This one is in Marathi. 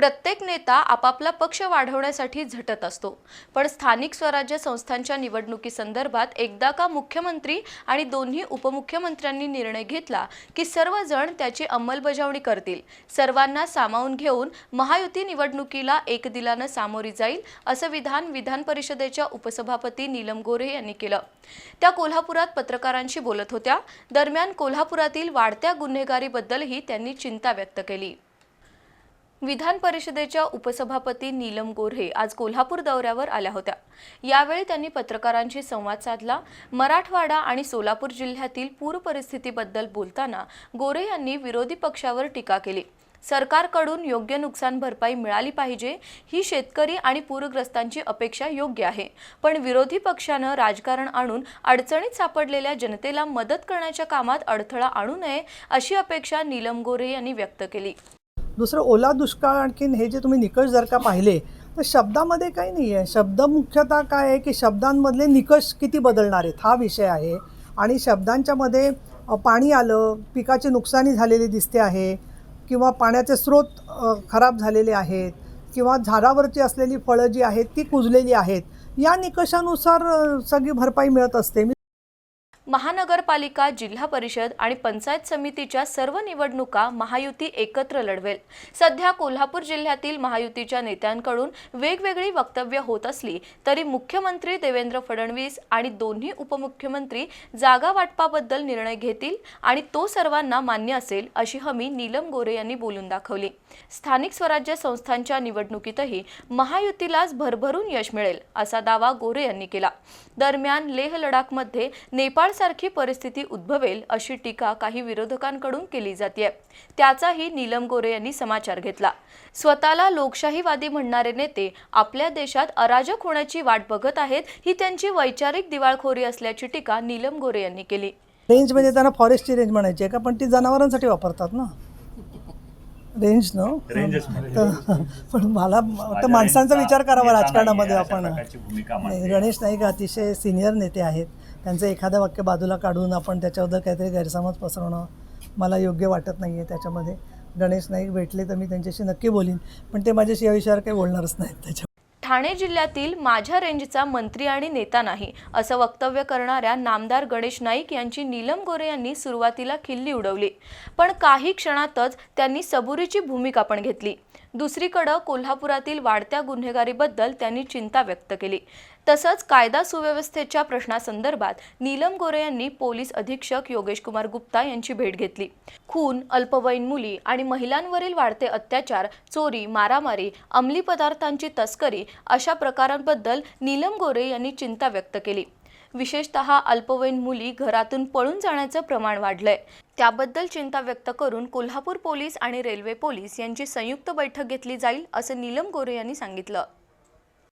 प्रत्येक नेता आपापला पक्ष वाढवण्यासाठी झटत असतो. पण स्थानिक स्वराज्य संस्थांच्या निवडणुकीसंदर्भात एकदा का मुख्यमंत्री आणि दोन्ही उपमुख्यमंत्र्यांनी निर्णय घेतला की सर्वजण त्याची अंमलबजावणी करतील. सर्वांना सामावून घेऊन महायुती निवडणुकीला एक दिलानं सामोरी जाईल असं विधान विधान परिषदेच्या उपसभापती नीलम गोरे यांनी केलं. त्या कोल्हापुरात पत्रकारांशी बोलत होत्या. दरम्यान कोल्हापुरातील वाढत्या गुन्हेगारीबद्दलही त्यांनी चिंता व्यक्त केली. विधान परिषदेच्या उपसभापती नीलम गोऱ्हे आज कोल्हापूर दौऱ्यावर आल्या होत्या. यावेळी त्यांनी पत्रकारांशी संवाद साधला. मराठवाडा आणि सोलापूर जिल्ह्यातील पूर परिस्थितीबद्दल बोलताना गोरे यांनी विरोधी पक्षावर टीका केली. सरकारकडून योग्य नुकसान भरपाई मिळाली पाहिजे ही शेतकरी आणि पूरग्रस्तांची अपेक्षा योग्य आहे. पण विरोधी पक्षानं राजकारण आणून अडचणीत सापडलेल्या जनतेला मदत करण्याच्या कामात अडथळा आणू नये अशी अपेक्षा नीलम गोरे यांनी व्यक्त केली. दुसरं ओला दुष्काळ आणखीन हे जे तुम्ही निकष जर का पाहिले तर शब्दामध्ये काही नाही आहे. शब्द मुख्यतः काय आहे की शब्दांमधले निकष किती बदलणार आहेत? हा विषय आहे. आणि शब्दांच्यामध्ये पाणी आलं पिकाची नुकसानी झालेली दिसते आहे किंवा पाण्याचे स्रोत खराब झालेले आहेत किंवा झाडावरची असलेली फळं जी आहेत ती कुजलेली आहेत. या निकषानुसार सगळी भरपाई मिळत असते. मी महानगरपालिका जिल्हा परिषद आणि पंचायत समितीच्या सर्व निवडणुका महायुती एकत्र लढवेल. सध्या कोल्हापूर जिल्ह्यातील महायुतीच्या नेत्यांकडून वेगवेगळी वक्तव्य होत असली तरी मुख्यमंत्री देवेंद्र फडणवीस आणि दोन्ही उपमुख्यमंत्री जागा वाटपाबद्दल निर्णय घेतील आणि तो सर्वांना मान्य असेल अशी हमी नीलम गोरे यांनी बोलून दाखवली. स्थानिक स्वराज्य संस्थांच्या निवडणुकीतही महायुतीलाच भरभरून यश मिळेल असा दावा गोरे यांनी केला. दरम्यान लेह लडाखमध्ये नेपाळ यासारखी परिस्थिती उद्भवेल अशी टीका काही विरोधकांकडून केली जाते त्याचाही नीलम गोरे यांनी समाचार घेतला. स्वतःला लोकशाहीवादी म्हणणारे नेते आपल्या देशात अराजक होण्याची वाट बघत आहेत ही त्यांची वैचारिक दिवाळखोरी असल्याची टीका नीलम गोरे यांनी केली. रेंज म्हणजे त्यांना फॉरेस्टची रेंज म्हणायची आहे का? पण ती जनावरांसाठी वापरतात ना. रेंज न पण मला वाटतं माणसांचा विचार करावा राजकारणामध्ये आपण. गणेश नाईक अतिशय सिनियर नेते आहेत. त्यांचं एखादं वाक्य बाजूला काढून आपण त्याच्याबद्दल काहीतरी गैरसमज पसरवणं मला योग्य वाटत नाही आहे त्याच्यामध्ये. गणेश नाईक भेटले तर मी त्यांच्याशी नक्की बोलीन. पण ते माझ्याशी या विषयावर काही बोलणारच नाहीत त्याच्या ठाणे जिल्ह्यातील माझ्या रेंजचा मंत्री आणि नेता नाही असं वक्तव्य करणाऱ्या नामदार गणेश नाईक यांची नीलम गोरे यांनी सुरुवातीला खिल्ली उडवली. पण काही क्षणातच त्यांनी सबुरीची भूमिका पण घेतली. दुसरीकडं कोल्हापुरातील वाढत्या गुन्हेगारीबद्दल त्यांनी चिंता व्यक्त केली. तसंच कायदा सुव्यवस्थेच्या प्रश्नासंदर्भात नीलम गोरे यांनी पोलीस अधीक्षक योगेश कुमार गुप्ता यांची भेट घेतली. खून अल्पवयीन मुली आणि महिलांवरील वाढते अत्याचार चोरी मारामारी अंमली पदार्थांची तस्करी अशा प्रकारांबद्दल नीलम गोरे यांनी चिंता व्यक्त केली. विशेषतः अल्पवयीन मुली घरातून पळून जाण्याचं प्रमाण वाढलंय. त्याबद्दल चिंता व्यक्त करून कोल्हापूर पोलीस आणि रेल्वे पोलीस यांची संयुक्त बैठक घेतली जाईल असं नीलम गोरे यांनी सांगितलं.